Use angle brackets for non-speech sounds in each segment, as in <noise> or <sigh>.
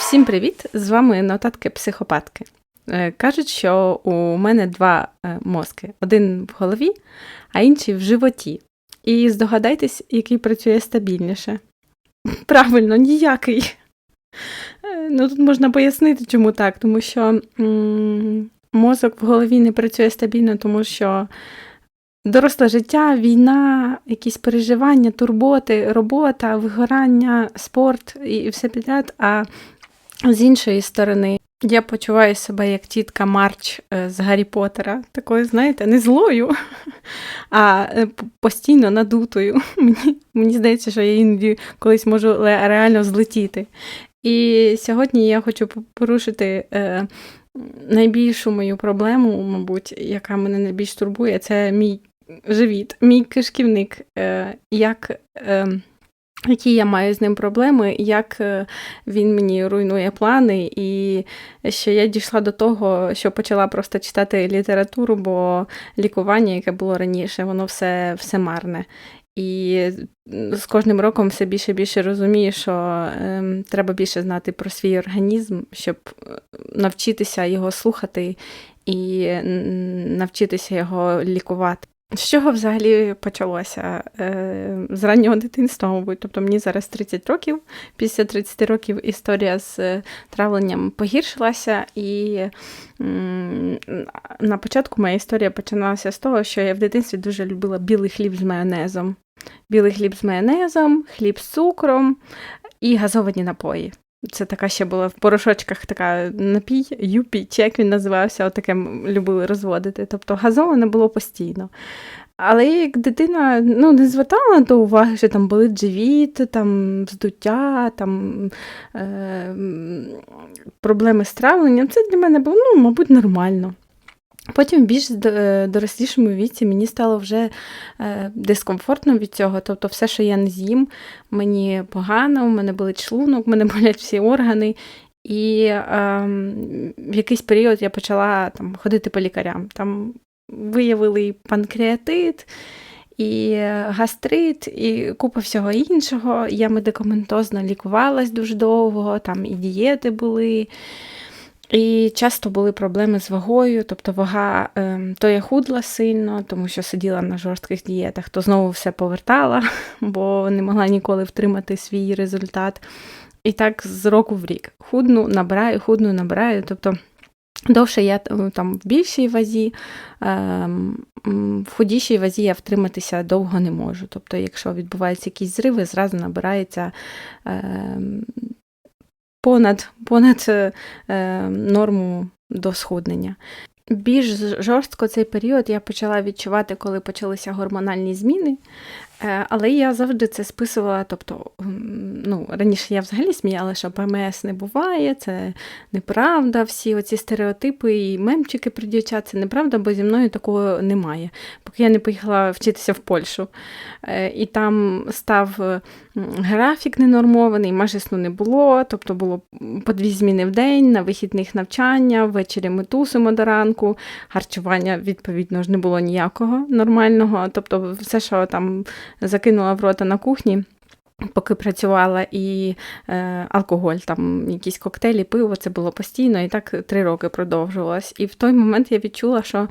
Всім привіт! З вами нотатки психопатки. Е, Кажуть, що у мене два е, мозки: один в голові, а інший в животі. І здогадайтесь, який працює стабільніше. <laughs> Правильно, ніякий. Е, Ну, тут можна пояснити, чому так, тому що мозок в голові не працює стабільно, тому що доросле життя, війна, якісь переживання, турботи, робота, вигорання, спорт і все підряд. А з іншої сторони, я почуваю себе як тітка Марч е, з Гаррі Поттера, такою, знаєте, не злою, <laughs> а е, постійно надутою. <laughs> Мені, мені здається, що я іноді колись можу реально злетіти. І сьогодні я хочу порушити е, найбільшу мою проблему, мабуть, яка мене найбільш турбує, це мій живіт, мій кишківник. Як, е, які я маю з ним проблеми, як е, він мені руйнує плани, і що я дійшла до того, що почала просто читати літературу, бо лікування, яке було раніше, воно все, все марне. І з кожним роком все більше і більше розумію, що ем, треба більше знати про свій організм, щоб е, навчитися його слухати і навчитися його лікувати. З чого взагалі почалося? Е, з раннього дитинства, мабуть. Тобто мені зараз 30 років, після 30 років історія з е, травленням погіршилася, і на початку моя історія починалася з того, що я в дитинстві дуже любила білий хліб з майонезом. Білий хліб з майонезом, хліб з цукром і газовані напої. Це така ще була в порошочках така напій, юпі, чи як він називався, отаке любили розводити. Тобто газоване було постійно. Але як дитина ну, не звертала до уваги, що там були живіт, там здуття, там е, проблеми з травленням. Це для мене було, ну, мабуть, нормально. Потім в більш е, дорослішому віці мені стало вже е, дискомфортно від цього. Тобто, все, що я не з'їм, мені погано, у мене болить шлунок, у мене <laughs> болять всі органи. І ем, в якийсь період я почала там, ходити по лікарям. Там виявили і панкреатит, і гастрит, і купа всього іншого. Я медикаментозно лікувалась дуже довго, там і дієти були. І часто були проблеми з вагою, тобто вага ем, то я худла сильно, тому що сиділа на жорстких дієтах, то знову все повертала, <laughs> бо не могла ніколи втримати свій результат. І так з року в рік. Худну, набираю, худну, набираю. Тобто довше я е, там в більшій вазі, ем, в худішій вазі я втриматися довго не можу. Тобто, якщо відбуваються якісь зриви, зразу набирається ем, понад, понад е, е, норму до схуднення. Більш жорстко цей період я почала відчувати, коли почалися гормональні зміни. Е, Але я завжди це списувала. Тобто, ну, раніше я взагалі сміяла, що ПМС не буває, це неправда. Всі оці стереотипи і мемчики про дівчат це неправда, бо зі мною такого немає. Поки я не поїхала вчитися в Польщу. Е, І там став графік ненормований, майже сну не було. Тобто було по дві зміни в день, на вихідних навчання, ввечері ми тусимо до ранку, харчування, відповідно ж, не було ніякого нормального. Тобто, все, що там закинула в рота на кухні. Поки працювала і е, алкоголь, там якісь коктейлі, пиво, це було постійно, і так три роки продовжувалось. І в той момент я відчула, що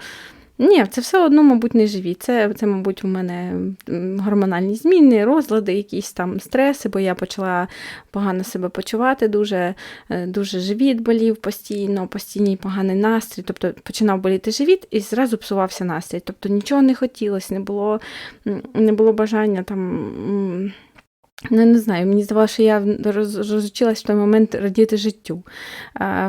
ні, це все одно, мабуть, не живі. Це, це, мабуть, у мене гормональні зміни, розлади, якісь там стреси, бо я почала погано себе почувати, дуже, е, дуже живіт болів постійно, постійний поганий настрій. Тобто починав боліти живіт і зразу псувався настрій. Тобто нічого не хотілося, не було, не було бажання там. Ну, не знаю, мені здавалося, що я роз- розучилась в той момент радіти життю.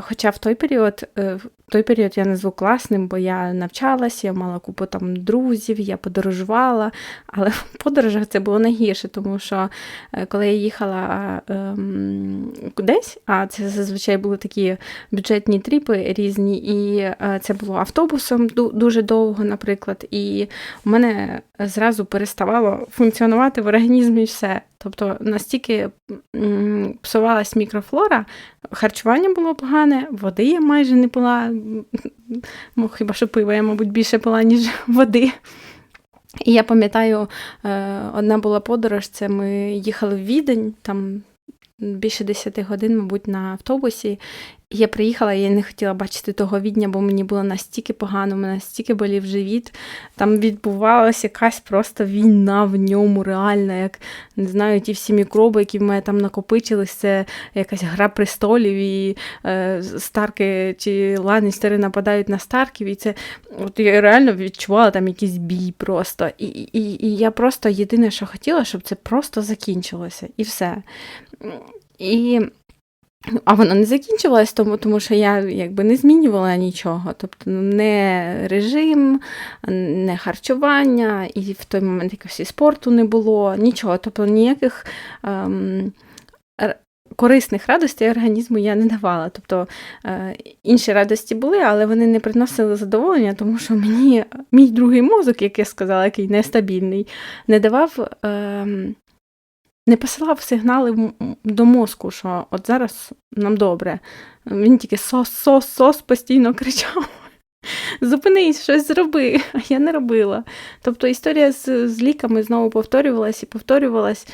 Хоча в той період, е, в той період я назву класним, бо я навчалась, я мала купу там друзів, я подорожувала, але в подорожах це було найгірше, тому що е, коли я їхала ем, кудись, а це зазвичай були такі бюджетні тріпи різні, і е, це було автобусом дуже довго, наприклад, і у мене зразу переставало функціонувати в організмі все. Тобто настільки псувалась мікрофлора, харчування було погане, води я майже не пила, ну, хіба що пива, я, мабуть, більше пила, ніж <laughs> води. І я пам'ятаю, е, одна була подорож, це ми їхали в Відень, там більше 10 годин, мабуть, на автобусі. Я приїхала, я не хотіла бачити того відня, бо мені було настільки погано, мене настільки болів живіт. Там відбувалася якась просто війна в ньому, реальна, як не знаю, ті всі мікроби, які в мене там накопичились, це якась гра престолів, і е, старки чи ланістери нападають на старків. І це от я реально відчувала там якийсь бій просто. І, і, І я просто єдине, що хотіла, щоб це просто закінчилося. І все. І а воно не закінчилось, тому тому що я якби не змінювала нічого. Тобто ну, не режим, не харчування, і в той момент якось спорту не було, нічого. Тобто ніяких ем, корисних радостей організму я не давала. Тобто е, інші радості були, але вони не приносили задоволення, тому що мені мій другий мозок, як я сказала, який нестабільний, не давав. Е, не посилав сигнали до мозку, що от зараз нам добре. Він тільки сос-сос-сос постійно кричав. <laughs> Зупинись, щось зроби, <laughs> а я не робила. Тобто історія з з ліками знову повторювалась і повторювалась.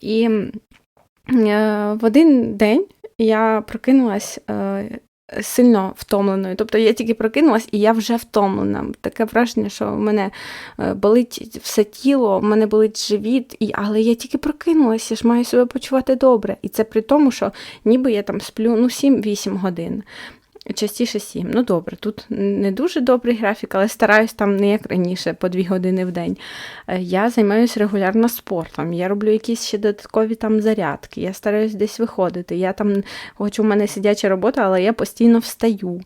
І е, в один день я прокинулась е, сильно втомленою. Тобто я тільки прокинулась і я вже втомлена. Таке враження, що в мене е, болить все тіло, в мене болить живіт, і, але я тільки прокинулася, я ж маю себе почувати добре. І це при тому, що ніби я там сплю ну, 7-8 годин частіше 7. Ну добре, тут не дуже добрий графік, але стараюсь там не як раніше, по 2 години в день. Е, я займаюся регулярно спортом, я роблю якісь ще додаткові там зарядки, я стараюсь десь виходити. Я там, хоч у мене сидяча робота, але я постійно встаю.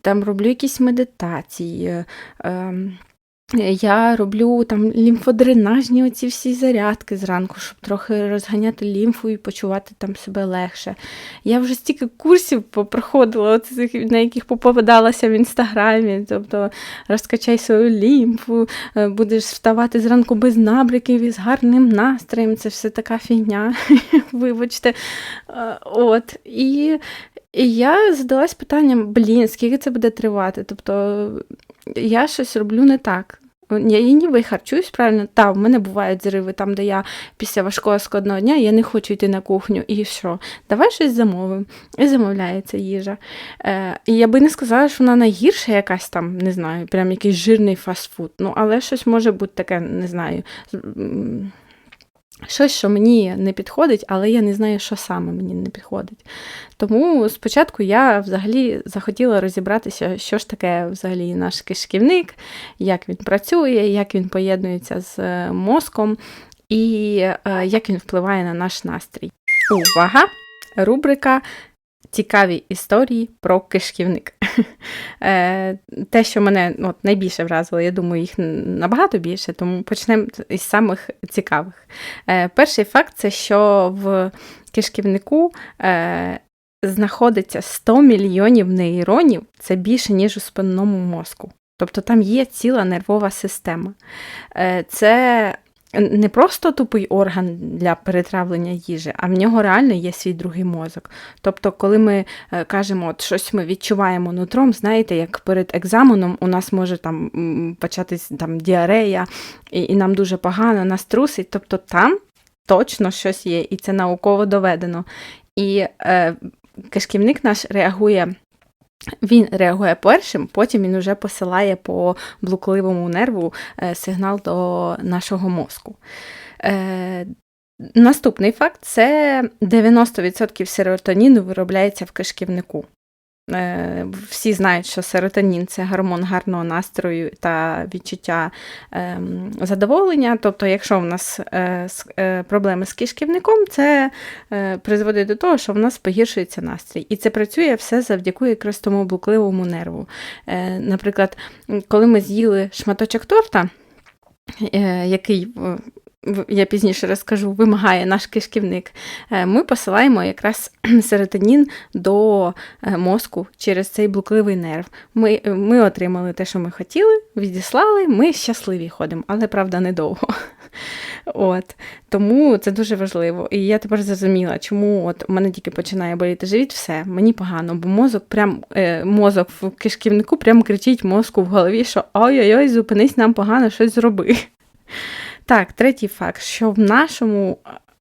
Там роблю якісь медитації. Я роблю там лімфодренажні оці всі зарядки зранку, щоб трохи розганяти лімфу і почувати там себе легше. Я вже стільки курсів проходила, на яких попадалася в інстаграмі. Тобто розкачай свою лімфу, е, будеш вставати зранку без набриків і з гарним настроєм. Це все така фігня. <laughs> Вибачте. Е, от. І і я задалась питанням: блін, скільки це буде тривати? Тобто я щось роблю не так. Я ніби харчуюсь правильно, та, в мене бувають зриви, там, де я після важкого складного дня я не хочу йти на кухню. І що? Давай щось замовимо. І замовляється їжа. Е, І я би не сказала, що вона найгірша якась там, не знаю, прям якийсь жирний фастфуд. Ну, але щось може бути таке, не знаю. Щось, що мені не підходить, але я не знаю, що саме мені не підходить. Тому спочатку я взагалі захотіла розібратися, що ж таке взагалі наш кишківник, як він працює, як він поєднується з е, мозком і е, як він впливає на наш настрій. Увага! Рубрика цікаві історії про кишківник. <laughs> Е, те, що мене ну, от, найбільше вразило, я думаю, їх набагато більше, тому почнемо із самих цікавих. Е, перший факт це що в кишківнику е, знаходиться 100 мільйонів нейронів, це більше, ніж у спинному мозку. Тобто там є ціла нервова система. Це не просто тупий орган для перетравлення їжі, а в нього реально є свій другий мозок. Тобто, коли ми е, кажемо, от щось ми відчуваємо нутром, знаєте, як перед екзаменом у нас може там початись там діарея, і, і нам дуже погано, нас трусить. Тобто там точно щось є, і це науково доведено. І е, кишківник наш реагує він реагує першим, потім він вже посилає по блукливому нерву е, сигнал до нашого мозку. Е, наступний факт це 90% серотоніну виробляється в кишківнику. Е, всі знають, що серотонін це гормон гарного настрою та відчуття ем, задоволення. Тобто, якщо в нас е, е, проблеми з кишківником, це призводить до того, що в нас погіршується настрій. І це працює все завдяки якраз тому блукливому нерву. Наприклад, коли ми з'їли шматочок торта, який я пізніше розкажу, вимагає наш кишківник, е, ми посилаємо якраз <clears throat> серотонін до е, мозку через цей блукливий нерв. Ми ми отримали те, що ми хотіли, відіслали, ми щасливі ходимо, але правда недовго. <laughs> От. Тому це дуже важливо. І я тепер зрозуміла, чому от у мене тільки починає боліти живіт, все, мені погано, бо мозок прям, е, мозок в кишківнику прям кричить мозку в голові, що ой-ой-ой, зупинись, нам погано щось зроби. <laughs> Так, третій факт, що в нашому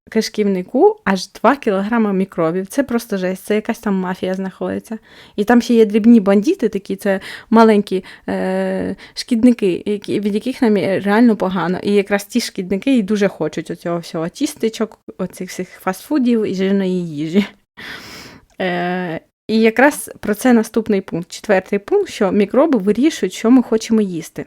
кишківнику аж 2 кг мікробів. Це просто жесть, це якась там мафія знаходиться. І там ще є дрібні бандити, такі це маленькі е- шкідники, які, від яких нам реально погано. І якраз ті шкідники і дуже хочуть оцього всього тістечок, оцих всіх фастфудів і жирної їжі. Е- і якраз про це наступний пункт, четвертий пункт, що мікроби вирішують, що ми хочемо їсти.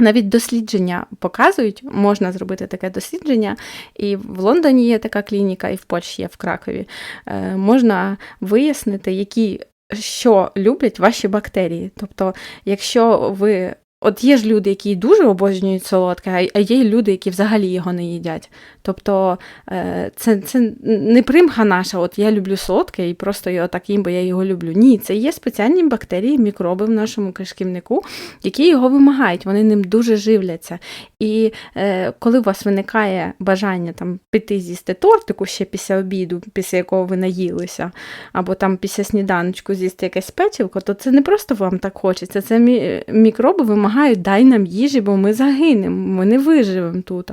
Навіть дослідження показують, можна зробити таке дослідження, і в Лондоні є така клініка, і в Польщі є в Кракові. Е, можна вияснити, які що люблять ваші бактерії. Тобто, якщо ви От є ж люди, які дуже обожнюють солодке, а є люди, які взагалі його не їдять. Тобто е, це це не примха наша, от я люблю солодке і просто його так їм, бо я його люблю. Ні, це є спеціальні бактерії, мікроби в нашому кишківнику, які його вимагають, вони ним дуже живляться. І е, коли у вас виникає бажання там піти з'їсти тортику ще після обіду, після якого ви наїлися, або там після сніданочку з'їсти якесь печивко, то це не просто вам так хочеться, це мікроби вимагають вимагають, дай нам їжі, бо ми загинемо, ми не виживемо тут.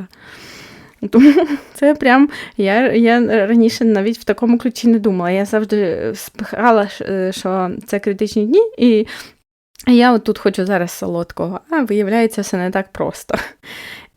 Тому це прям я я раніше навіть в такому ключі не думала. Я завжди спихала, е, що це критичні дні, і я от тут хочу зараз солодкого, а виявляється, все не так просто.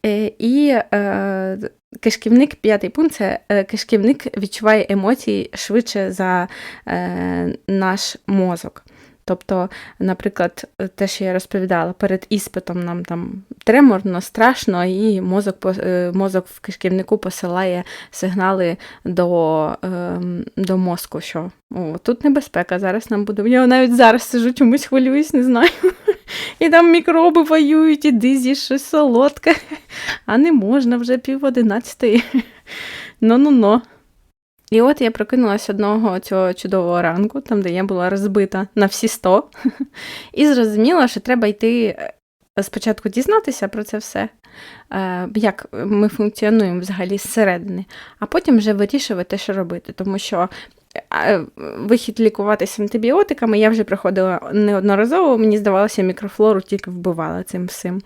Е, і е, кишківник, п'ятий пункт це е, кишківник відчуває емоції швидше за е, наш мозок. Тобто, наприклад, те, що я розповідала, перед іспитом нам там треморно, страшно, і мозок е, мозок в кишківнику посилає сигнали до ем, до мозку, що о, тут небезпека, зараз нам буде. Я навіть зараз сижу, чомусь хвилююсь, не знаю. І там мікроби воюють, іди з'їж щось солодке, а не можна вже пів одинадцятої. Ну-ну-ну. І от я прокинулася одного цього чудового ранку, там, де я була розбита на всі сто, <laughs> і зрозуміла, що треба йти е, спочатку дізнатися про це все, е, як ми функціонуємо взагалі зсередини, а потім вже вирішувати, що робити. Тому що е, вихід лікуватися антибіотиками я вже проходила неодноразово, мені здавалося, мікрофлору тільки вбивала цим всім.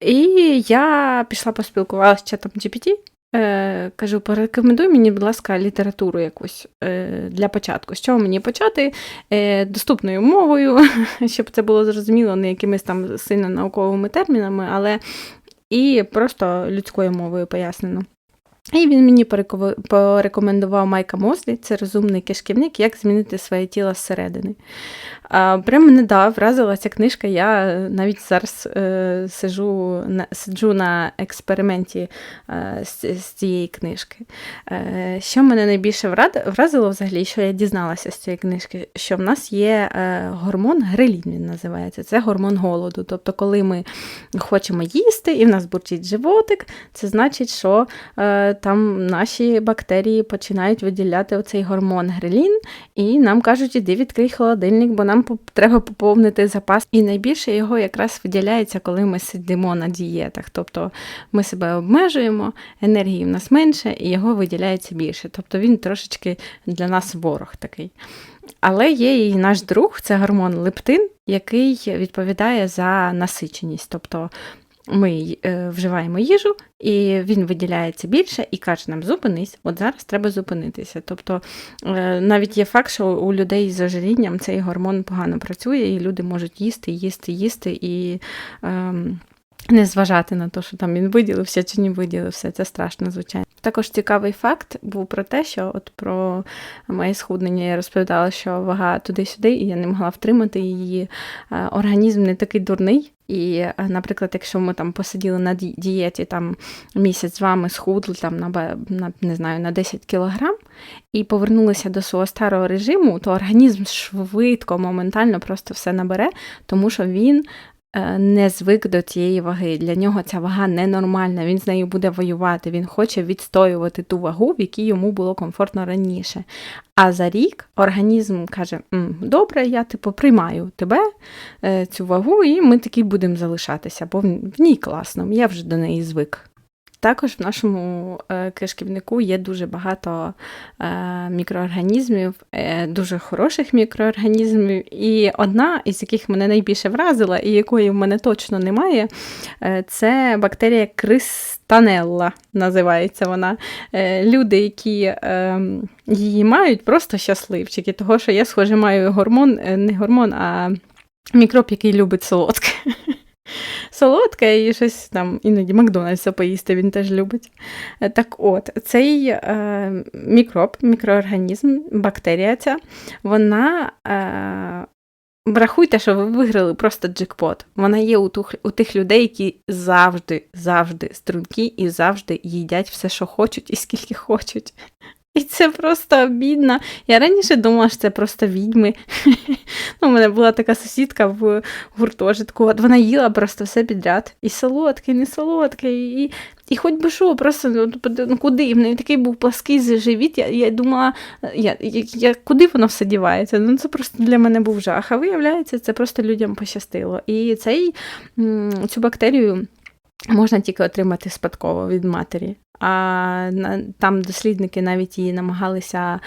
І я пішла поспілкувалася з чатом GPT. Е, Кажу, порекомендуй мені, будь ласка, літературу якусь е, для початку. З чого мені почати е, доступною мовою, <laughs> щоб це було зрозуміло, не якимись там сильно науковими термінами, але і просто людською мовою пояснено. І він мені порекомендував Майка Мозлі, це розумний кишківник, як змінити своє тіло зсередини. Прям мене да, вразила ця книжка. Я навіть зараз е, сиджу на, сиджу на експерименті е, з, з цієї книжки. Е, Що мене найбільше вразило взагалі, що я дізналася з цієї книжки, що в нас є е, гормон грелін, він називається. Це гормон голоду. Тобто, коли ми хочемо їсти і в нас бурчить животик, це значить, що е, там наші бактерії починають виділяти оцей гормон грелін, і нам кажуть, іди відкрий холодильник, бо нам треба поповнити запас. І найбільше його якраз виділяється, коли ми сидимо на дієтах. Тобто ми себе обмежуємо, енергії в нас менше, і його виділяється більше. Тобто він трошечки для нас ворог такий. Але є і наш друг, це гормон лептин, який відповідає за насиченість. Тобто ми е, вживаємо їжу, і він виділяється більше і каже нам, зупинись, от зараз треба зупинитися. Тобто е, навіть є факт, що у людей з ожирінням цей гормон погано працює, і люди можуть їсти, їсти, їсти і. Е, не зважати на те, що там він виділився чи не виділився, це страшно, звичайно. Також цікавий факт був про те, що от про моє схуднення я розповідала, що вага туди-сюди, і я не могла втримати її. Е, організм не такий дурний. І, е, наприклад, якщо ми там посиділи на дієті там місяць з вами схудли там на на не знаю на 10 кілограм і повернулися до свого старого режиму, то організм швидко, моментально просто все набере, тому що він не звик до цієї ваги. Для нього ця вага ненормальна, він з нею буде воювати, він хоче відстоювати ту вагу, в якій йому було комфортно раніше. А за рік організм каже: добре, я типу приймаю тебе, е, цю вагу, і ми таки будемо залишатися, бо в ній класно, я вже до неї звик. Також в нашому е, кишківнику є дуже багато е, мікроорганізмів, е, дуже хороших мікроорганізмів. І одна із яких мене найбільше вразила, і якої в мене точно немає, це бактерія Кристанелла, називається вона. Люди, які е, її мають, просто щасливчики, того що я, схоже, маю гормон, не гормон, а мікроб, який любить солодке. Солодке і щось там іноді Макдональдса поїсти він теж любить. Е, Так от, цей е, мікроб, мікроорганізм, бактерія ця, вона. Е, Рахуйте, що ви виграли просто джекпот. Вона є у, тух, у тих людей, які завжди, завжди стрункі і завжди їдять все, що хочуть, і скільки хочуть. І це просто бідно. Я раніше думала, що це просто відьми. <laughs> ну, У мене була така сусідка в гуртожитку, от вона їла просто все підряд. І солодке, і не солодке, і, і хоч би що, просто ну, ну, куди? В неї такий був плаский живіт. Я я думала, я, я, я, куди воно все дівається? Ну, Це просто для мене був жах. А виявляється, це просто людям пощастило. І цей, цю бактерію можна тільки отримати спадково від матері. А там дослідники навіть її намагалися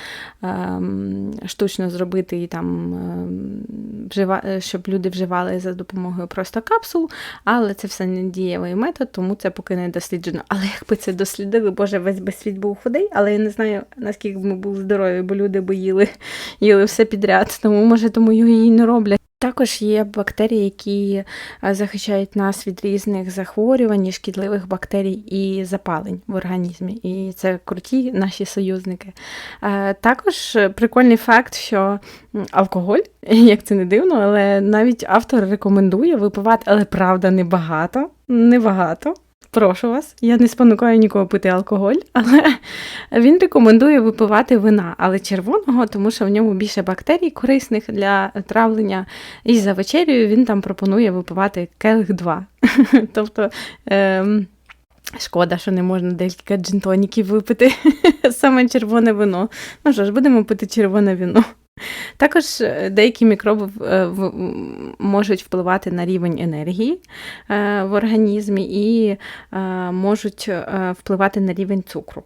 ем, штучно зробити, і там, ем, вжива, щоб люди вживали за допомогою просто капсул, але це все не дієвий метод, тому це поки не досліджено. Але якби це дослідили, боже, весь би світ був худий, але я не знаю, наскільки б ми були здорові, бо люди би їли, їли все підряд, тому може тому її не роблять. Також є бактерії, які захищають нас від різних захворювань, шкідливих бактерій і запалень в організмі. І це круті наші союзники. Також прикольний факт, що алкоголь, <laughs> як це не дивно, але навіть автор рекомендує випивати, але правда, небагато. Небагато. Прошу вас, я не спонукаю нікого пити алкоголь, але <laughs> він рекомендує випивати вина, але червоного, тому що в ньому більше бактерій корисних для травлення. І за вечерю він там пропонує випивати келих 2. <laughs> Тобто. Ем... Шкода, що не можна декілька джинтоніків випити <laughs> саме червоне вино. Ну що ж, будемо пити червоне вино. Також е, деякі мікроби е, можуть впливати на рівень енергії е, в організмі і можуть впливати на рівень цукру,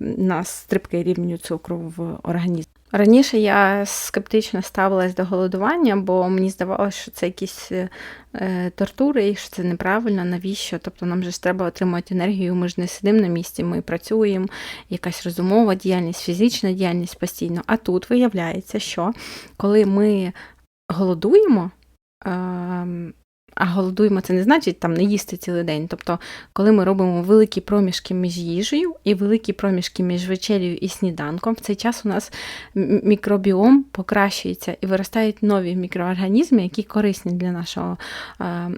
на стрибки рівню цукру в організмі. Раніше я скептично ставилась до голодування, бо мені здавалося, що це якісь е, тортури і що це неправильно, навіщо? Тобто нам же ж треба отримати енергію, ми ж не сидимо на місці, ми працюємо, якась розумова діяльність, фізична діяльність постійно. А тут виявляється, що коли ми голодуємо, е, а голодуємо, це не значить там не їсти цілий день. Тобто, коли ми робимо великі проміжки між їжею і великі проміжки між вечерю і сніданком, в цей час у нас мікробіом покращується і виростають нові мікроорганізми, які корисні для нашого е,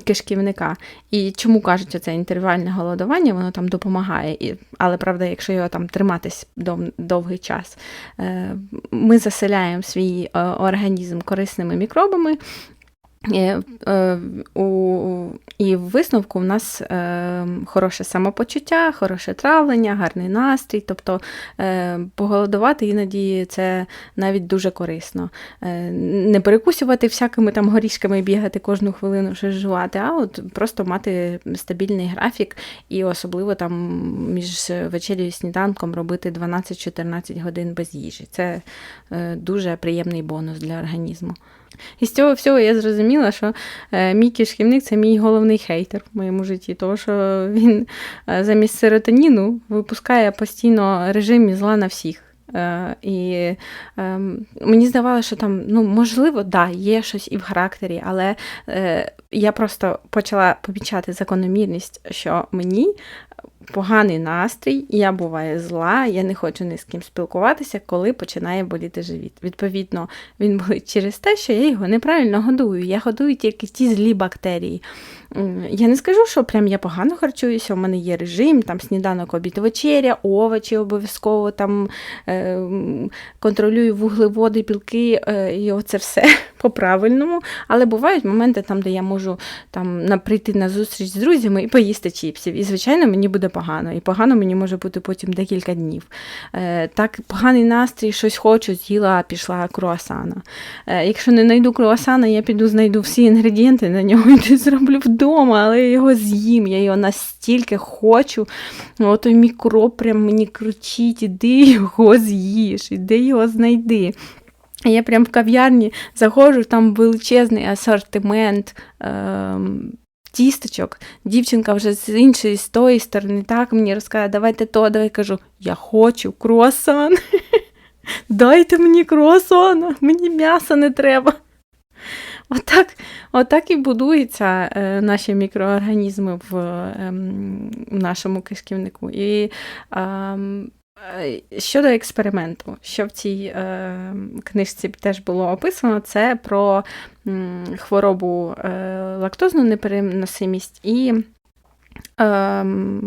<clears throat> кишківника. І чому кажуть, що це інтервальне голодування, воно там допомагає. І, Але правда, якщо його там триматись дов, довгий час, е, ми заселяємо свій е, організм корисними мікробами. Е, е, і в висновку в нас е, хороше самопочуття, хороше травлення, гарний настрій. Тобто поголодувати іноді це навіть дуже корисно. Не перекусувати всякими там горішками і бігати кожну хвилину щось жувати, а от просто мати стабільний графік і особливо там між вечерю і сніданком робити 12-14 годин без їжі. Це дуже приємний бонус для організму. І з цього всього я зрозуміла, що е, мій кишківник це мій головний хейтер в моєму житті, тому що він е, замість серотоніну випускає постійно режим зла на всіх. Е, і е, мені здавалося, що там, ну, можливо, да, є щось і в характері, але я просто почала помічати закономірність, що мені поганий настрій, я буваю зла, я не хочу ні з ким спілкуватися, коли починає боліти живіт. Відповідно, він болить через те, що я його неправильно годую. Я годую тільки ті злі бактерії. Я не скажу, що прям я погано харчуюся, у мене є режим, там сніданок, обід, вечеря, овочі обов'язково там е, контролюю вуглеводи, білки е, і оце все <laughs> по-правильному. Але бувають моменти, там, де я можу там, прийти на зустріч з друзями і поїсти чіпсів. І, звичайно, мені буде погано. І погано мені може бути потім декілька днів. Е, Так, поганий настрій, щось хочу, з'їла, пішла круасана. Якщо не знайду круасана, я піду знайду всі інгредієнти на нього і <laughs> зроблю вдома, але я його з'їм. Я його настільки хочу. От той мікроб прям мені кричить, іди його з'їш, іди його знайди. Я прям в кав'ярні заходжу, там величезний асортимент. Е Тісточок, дівчинка вже з іншої, з тої сторони, так мені розказує, давайте то, давай кажу, я хочу круасан. <laughs> Дайте мені круасан, мені м'яса не треба. Отак отак і будуються е, наші мікроорганізми в е, нашому кишківнику. І е, Щодо експерименту, що в цій е, книжці теж було описано, це про м, хворобу е, лактозну непереносимість і Ем,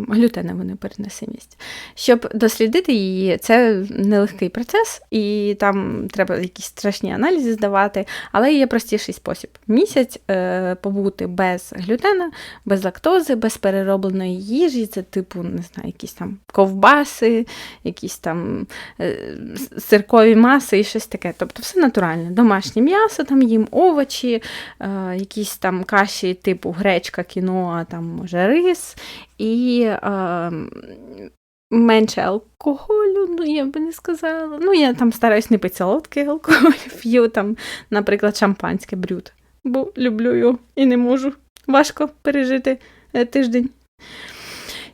глютенову непереносимість. Щоб дослідити її, це нелегкий процес, і там треба якісь страшні аналізи здавати, але є простіший спосіб. Місяць е, побути без глютена, без лактози, без переробленої їжі, це типу, не знаю, якісь там ковбаси, якісь там е, сиркові маси і щось таке. Тобто все натуральне. Домашнє м'ясо, там їм овочі, е, якісь там каші, типу гречка, кіноа, там може рис і е, менше алкоголю, ну я би не сказала. Ну, я там стараюсь не пити солодкий алкоголь, <laughs> п'ю там, наприклад, шампанське брюд, бо люблю його і не можу. Важко пережити е, тиждень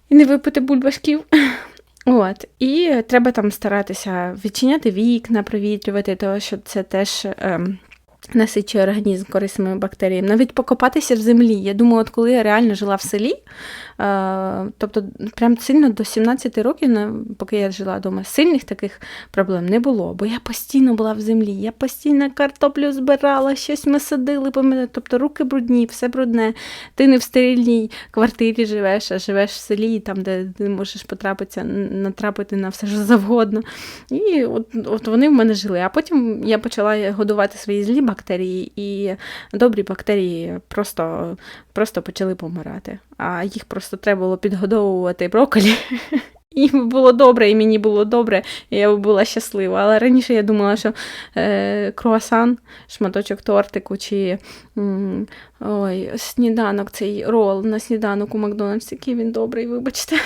і не випити бульбашків. <laughs> От, І треба там старатися відчиняти вікна, провітрювати, тому що це теж. Е, насичує організм корисними бактеріями, навіть покопатися в землі. Я думаю, от коли я реально жила в селі, е, тобто прям сильно до 17 років, поки я жила вдома, сильних таких проблем не було, бо я постійно була в землі, я постійно картоплю збирала, щось ми садили, тобто руки брудні, все брудне. Ти не в стерильній квартирі живеш, а живеш в селі, там, де ти можеш потрапитися, натрапити на все що завгодно. І от, от вони в мене жили. А потім я почала годувати свої злі бактерії, і добрі бактерії просто просто почали помирати. А їх просто треба було підгодовувати брокколі. <laughs> Їм було добре, і мені було добре, і я була щаслива. Але раніше я думала, що е, круасан, шматочок тортику, чи м, ой, сніданок, цей рол на сніданок у Макдональдсі, який він добрий, вибачте. <laughs>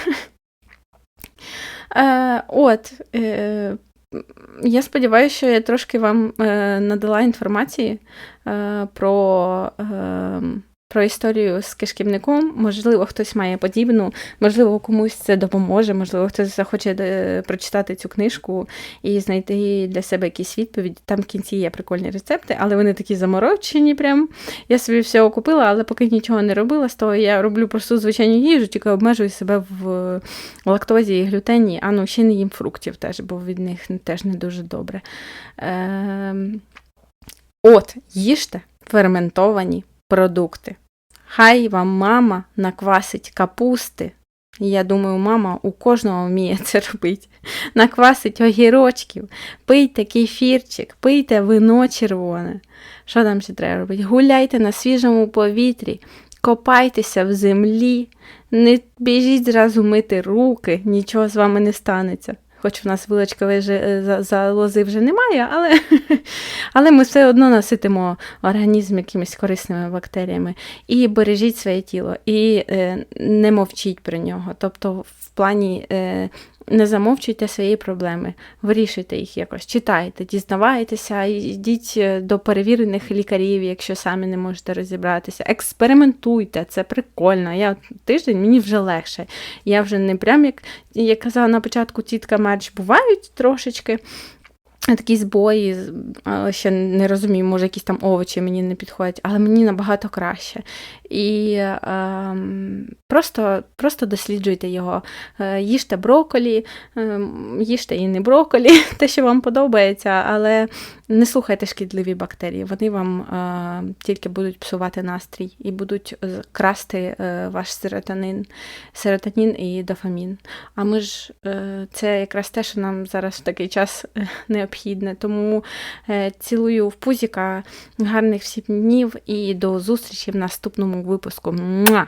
Е, От, е, я сподіваюся, що я трошки вам е, надала інформації е, про. Е, про історію з кишківником. Можливо, хтось має подібну, можливо, комусь це допоможе, можливо, хтось захоче е, прочитати цю книжку і знайти для себе якісь відповіді. Там в кінці є прикольні рецепти, але вони такі заморочені. Прям. Я собі все купила, але поки нічого не робила, з того я роблю просту звичайну їжу, тільки обмежую себе в лактозі і глютені, а ну ще не їм фруктів теж, бо від них теж не дуже добре. Е... От, їжте ферментовані продукти. Хай вам мама наквасить капусти. Я думаю, мама у кожного вміє це робити. <laughs> Наквасить огірочків, пийте кефірчик, пийте вино червоне. Що там ще треба робити? Гуляйте на свіжому повітрі, копайтеся в землі, не біжіть зразу мити руки, нічого з вами не станеться хоч в нас вилочкової е, залози вже немає, але <laughs> але ми все одно наситимо організм якимись корисними бактеріями. І бережіть своє тіло, і е, не мовчіть про нього. Тобто, в плані е, не замовчуйте свої проблеми, вирішуйте їх якось, читайте, дізнавайтеся, йдіть е, до перевірених лікарів, якщо самі не можете розібратися. Експериментуйте, це прикольно. Я тиждень мені вже легше. Я вже не прям як я казала на початку, тітка Мерч бувають трошечки. Такі збої, ще не розумію, може, якісь там овочі мені не підходять, але мені набагато краще. І е, просто просто досліджуйте його. Е, їжте броколі, е, їжте і не броколі, <laughs> те, що вам подобається, але не слухайте шкідливі бактерії. Вони вам е, тільки будуть псувати настрій і будуть красти е, ваш серотонин, серотонін і дофамін. А ми ж е, це якраз те, що нам зараз в такий час е, необхідне. Тому е, цілую в пузіка, гарних всіх днів і до зустрічі в наступному випуску. Муа!